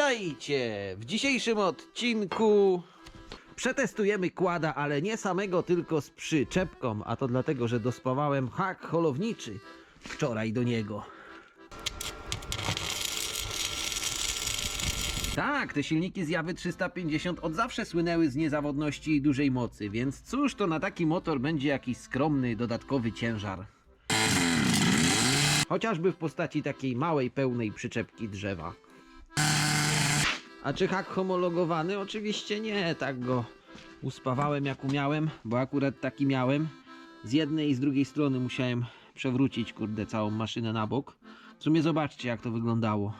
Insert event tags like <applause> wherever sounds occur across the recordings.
Witajcie! W dzisiejszym odcinku przetestujemy kłada, ale nie samego, tylko z przyczepką, a to dlatego, że dospawałem hak holowniczy wczoraj do niego. Tak, te silniki z Jawy 350 od zawsze słynęły z niezawodności i dużej mocy, więc cóż to na taki motor będzie jakiś skromny, dodatkowy ciężar. Chociażby w postaci takiej małej, pełnej przyczepki drzewa. A czy hak homologowany? Oczywiście nie, tak go uspawałem jak umiałem, bo akurat taki miałem. Z jednej i z drugiej strony musiałem przewrócić, kurde, całą maszynę na bok. W sumie zobaczcie jak to wyglądało.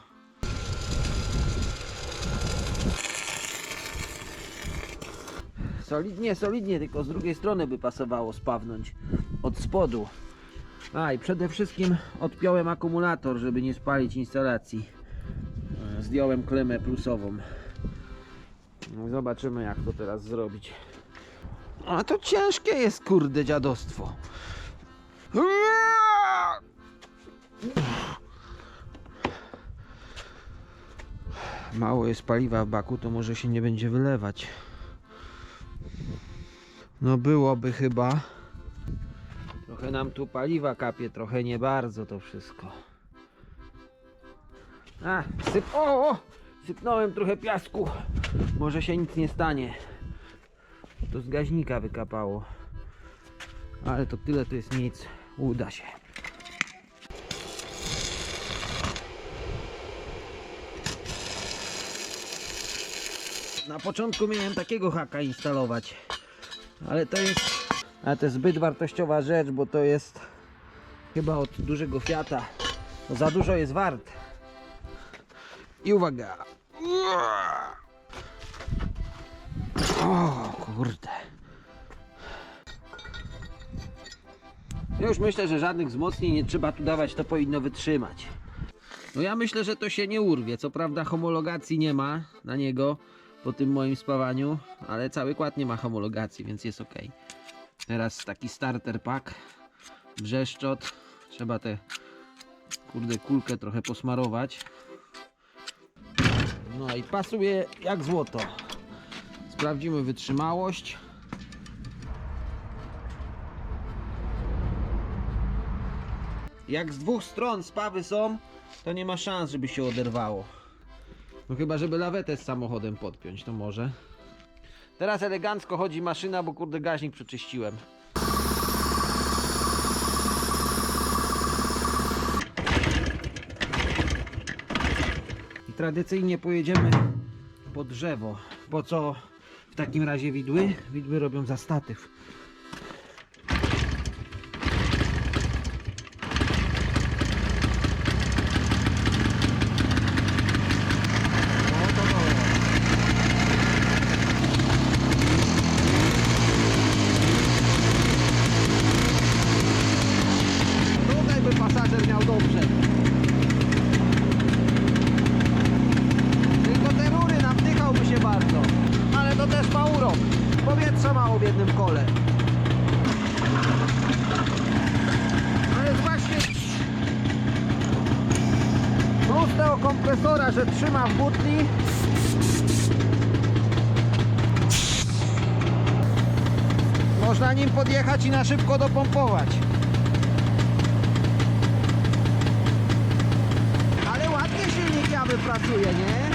Solidnie, solidnie, tylko z drugiej strony by pasowało spawnąć od spodu. A i przede wszystkim odpiąłem akumulator, żeby nie spalić instalacji. Zdjąłem klemę plusową. No, Zobaczymy jak to teraz zrobić. A to ciężkie jest kurde dziadostwo. Mało jest paliwa w baku, to może się nie będzie wylewać. No byłoby chyba. Trochę nam tu paliwa kapie, trochę nie bardzo to wszystko. A, syp... O, o! Sypnąłem trochę piasku. Może się nic nie stanie. To z gaźnika wykapało. Ale to tyle to jest nic. Uda się. Na początku miałem takiego haka instalować. Ale to jest... Ale to jest zbyt wartościowa rzecz, bo to jest chyba od dużego Fiata. To za dużo jest wart. I uwaga. O kurde. Ja już myślę, że żadnych wzmocnień nie trzeba tu dawać, to powinno wytrzymać. No ja myślę, że to się nie urwie. Co prawda homologacji nie ma na niego po tym moim spawaniu, ale cały kład nie ma homologacji, więc jest ok. Teraz taki starter pack, brzeszczot. Trzeba tę kurde kulkę trochę posmarować. No i pasuje jak złoto. Sprawdzimy wytrzymałość. Jak z dwóch stron spawy są, to nie ma szans, żeby się oderwało. No chyba, żeby lawetę z samochodem podpiąć, to może. Teraz elegancko chodzi maszyna, bo kurde gaźnik przeczyściłem. Tradycyjnie pojedziemy po drzewo. Po co w takim razie widły? Widły robią za statyw. To też ma urok. Powietrza mało w jednym kole. Ale właśnie plus tego kompresora, że trzyma w butli. Można nim podjechać i na szybko dopompować. Ale ładnie silnik jawy pracuje? Nie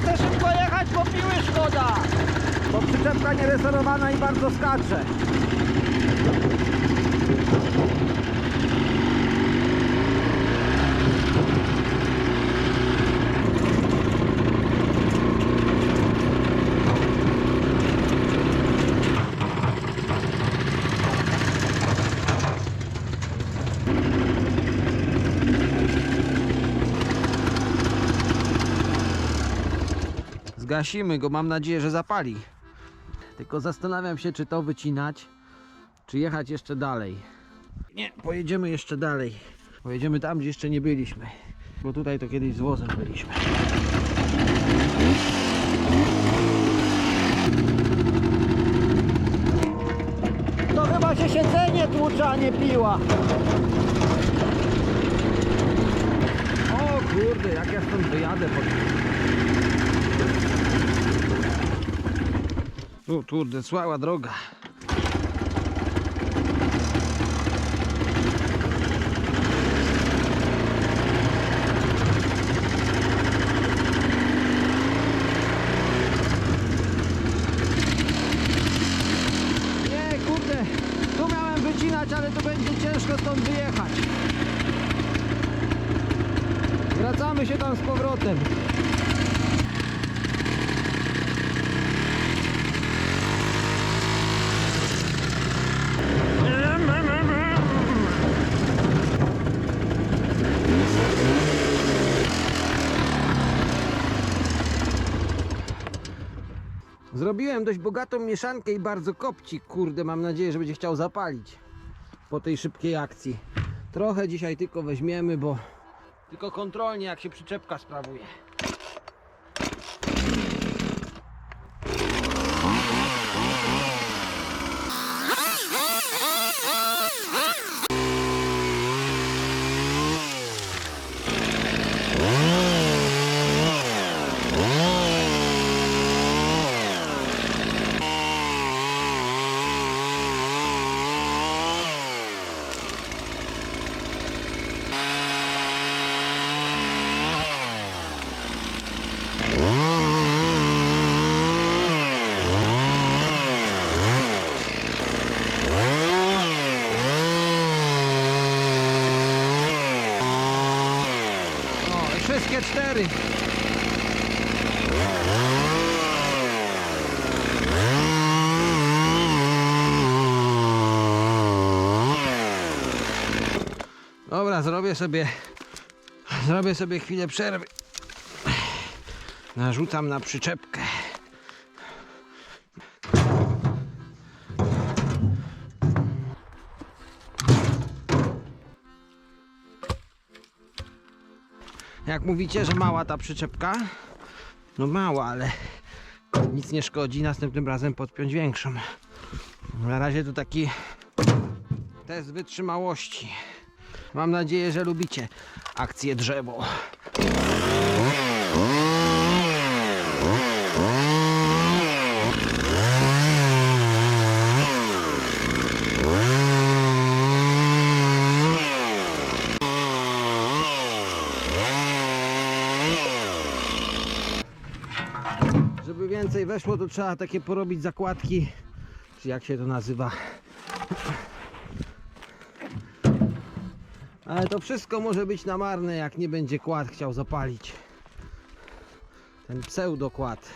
chcę szybko jechać, bo piły szkoda. Bo przyczepka nieresorowana i bardzo skacze. Zgasimy go, mam nadzieję, że zapali. Tylko zastanawiam się, czy to wycinać, czy jechać jeszcze dalej. Nie, pojedziemy jeszcze dalej. Pojedziemy tam, gdzie jeszcze nie byliśmy. Bo tutaj to kiedyś z wozem byliśmy. To chyba się siedzenie tłucze, a nie piła. O kurde, jak ja stąd wyjadę po O kurde, słaba droga. Nie, kurde, tu miałem wycinać, ale to będzie ciężko stąd wyjechać. Wracamy się tam z powrotem. Zrobiłem dość bogatą mieszankę i bardzo kopci. Kurde, mam nadzieję, że będzie chciał zapalić po tej szybkiej akcji. Trochę dzisiaj tylko weźmiemy, bo tylko kontrolnie jak się przyczepka sprawuje. 4. Dobra, zrobię sobie zrobię sobie chwilę przerwy. Narzucam na przyczepkę. Mówicie, że mała ta przyczepka? No mała, ale nic nie szkodzi. Następnym razem podpiąć większą. Na razie to taki test wytrzymałości. Mam nadzieję, że lubicie akcję drzewo. Więcej weszło, to trzeba takie porobić zakładki, czy jak się to nazywa. Ale to wszystko może być na marne, jak nie będzie kład chciał zapalić. Ten pseudokład.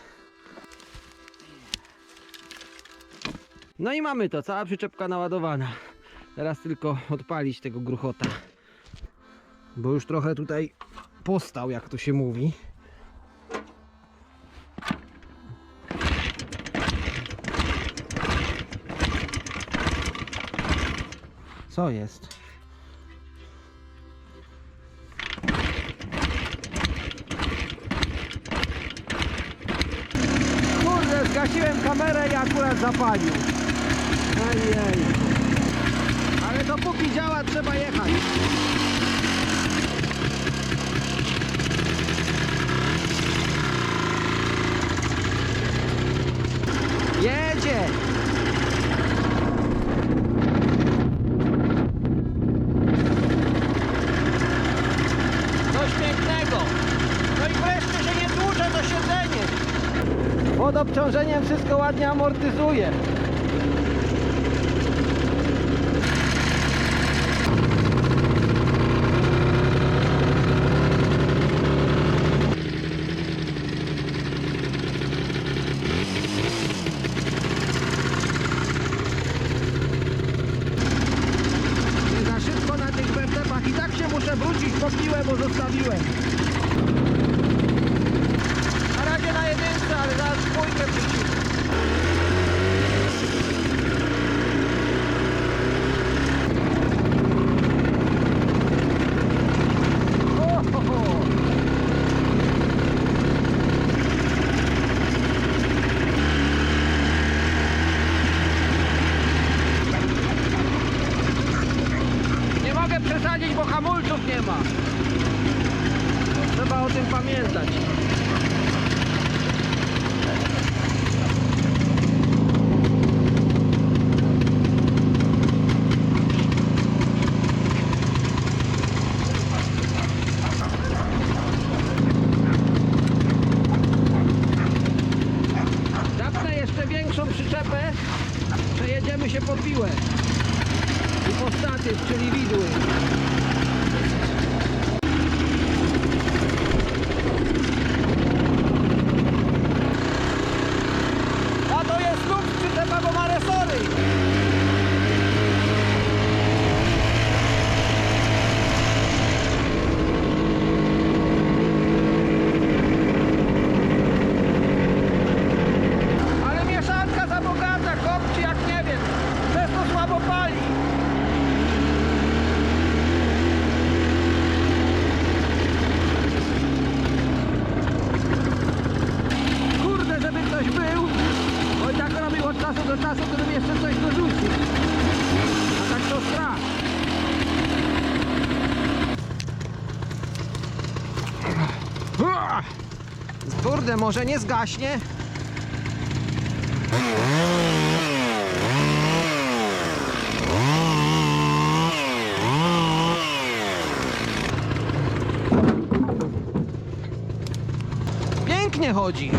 No i mamy to, cała przyczepka naładowana. Teraz tylko odpalić tego gruchota. Bo już trochę tutaj postał, jak to się mówi. Co jest? Kurde, zgasiłem kamerę i akurat zapalił. Ojej. Ale dopóki działa, trzeba jechać. Jedzie! Coś pięknego. No i wreszcie się nie tłucze to siedzenie. Pod obciążeniem wszystko ładnie amortyzuje. Nie za szybko na tych wertepach i tak się muszę wrócić po piłę, bo zostawiłem jedzie na jedynce, ale zaraz dwójkę wrzucimy. Nie mogę przesadzić, bo hamulców nie ma. Trzeba o tym pamiętać. Czasu bym jeszcze coś dorzucił. A tak to strach. Kurde, może nie zgaśnie? Pięknie chodzi.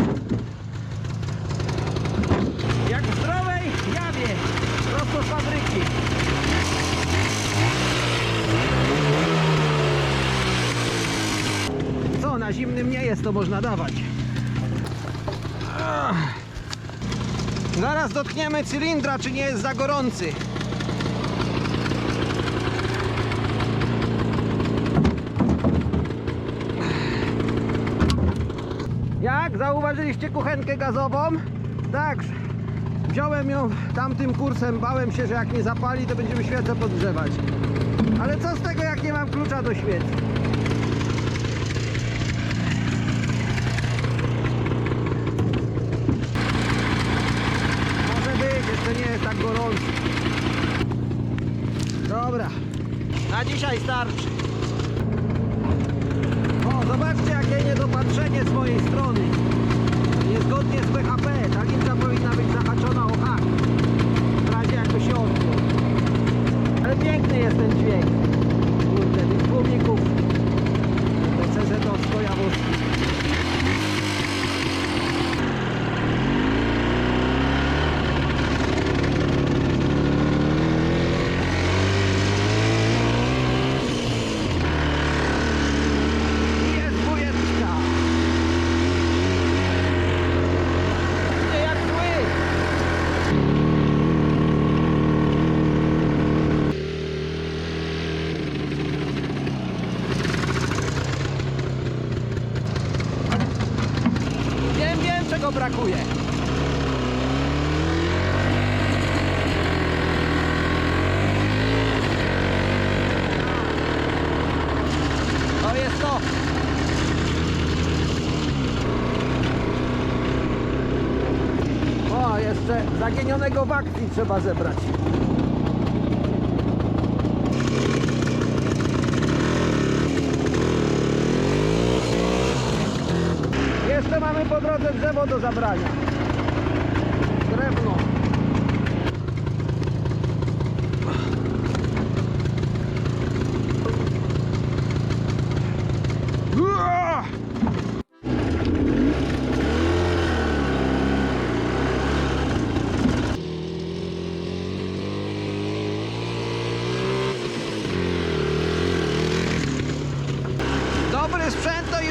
Jak w jawie. Prosto z fabryki. Co, na zimnym nie jest, to można dawać. Zaraz dotkniemy cylindra, czy nie jest za gorący. Jak? Zauważyliście kuchenkę gazową? Tak. Wziąłem ją tamtym kursem, bałem się, że jak nie zapali, to będziemy świecę podgrzewać. Ale co z tego, jak nie mam klucza do świec? Może być, jeszcze nie jest tak gorąco. Dobra, na dzisiaj starczy. O, zobaczcie jakie niedopatrzenie z mojej strony. Niezgodnie z BHP, ta linka powinna być zahaczona o hak. W razie jakby się odbił. Ale piękny jest ten dźwięk. Kurde, tych tłumików. CZ-owsko jawowski. Jest dwójeczka. Nie jak zły. Wiem, wiem czego brakuje. To jest to. O, jeszcze zagienionego w akcji trzeba zebrać. Jeszcze mamy po drodze drzewo do zabrania.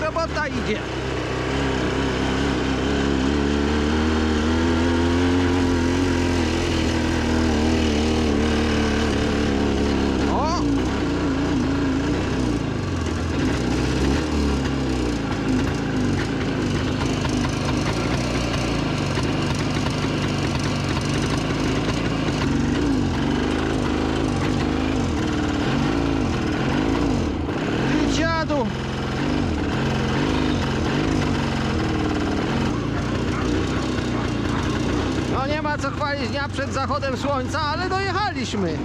Sprzęt to i robota idzie. O! Ty dziadu! No nie co chwalić dnia przed zachodem słońca, ale dojechaliśmy.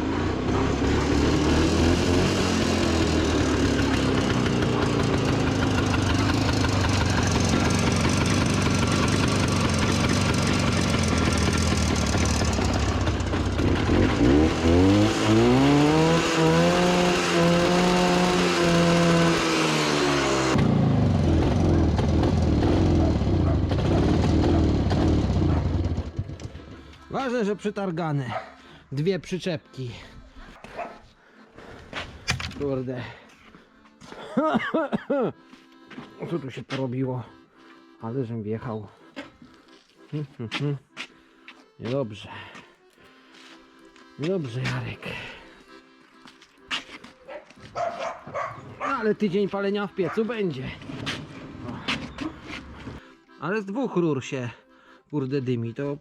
Ważne, że przytargane. Dwie przyczepki. Kurde. <laughs> Co tu się porobiło? Ale żem wjechał. <laughs> Niedobrze. Niedobrze, Jarek. Ale tydzień palenia w piecu będzie. Ale z dwóch rur się kurde dymi, to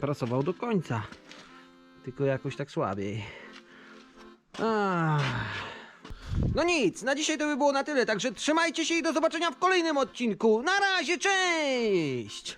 pracował do końca. Tylko jakoś tak słabiej. Ach. No nic, na dzisiaj to by było na tyle, także trzymajcie się i do zobaczenia w kolejnym odcinku. Na razie, cześć!